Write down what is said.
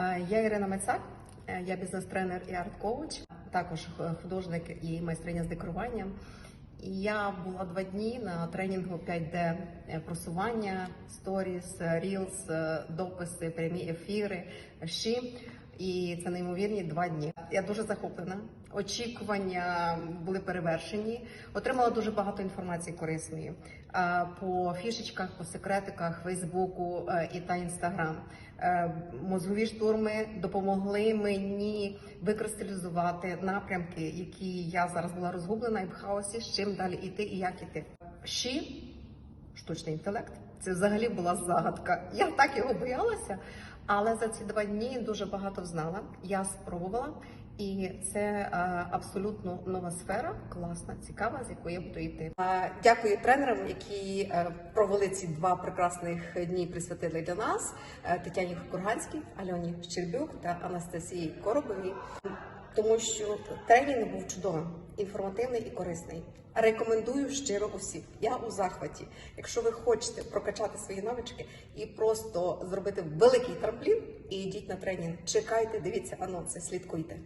Е, Я Ірина Мецак, е, я бізнес-тренер і арт-коуч, також художник і майстриня з декорування. Я була два дні на тренінгу 5D е, просування, сторіс, рілс, дописи, прямі ефіри, ші. І це неймовірні два дні. Я дуже захоплена. Очікування були перевершені. Отримала дуже багато інформації корисної е, по фішечках, по секретиках Фейсбуку е, і та інстаграм. Е, Мозгові штурми допомогли мені викристалізувати напрямки, які я зараз була розгублена і в хаосі, з чим далі йти і як іти. Ші штучний інтелект. Це взагалі була загадка. Я так його боялася, але за ці два дні дуже багато знала. Я спробувала, і це е, абсолютно нова сфера, класна, цікава, з якої я буду йти. Е, Дякую тренерам, які е, провели ці два прекрасних дні, присвятили для нас Тетяні Курганській, Альоні Щербюк та Анастасії Коробовій. Тому що тренінг був чудовим, інформативний і корисний. Рекомендую щиро усім. Я у захваті. Якщо ви хочете прокачати свої навички і просто зробити великий трамплін, і йдіть на тренінг. Чекайте, дивіться анонси, слідкуйте.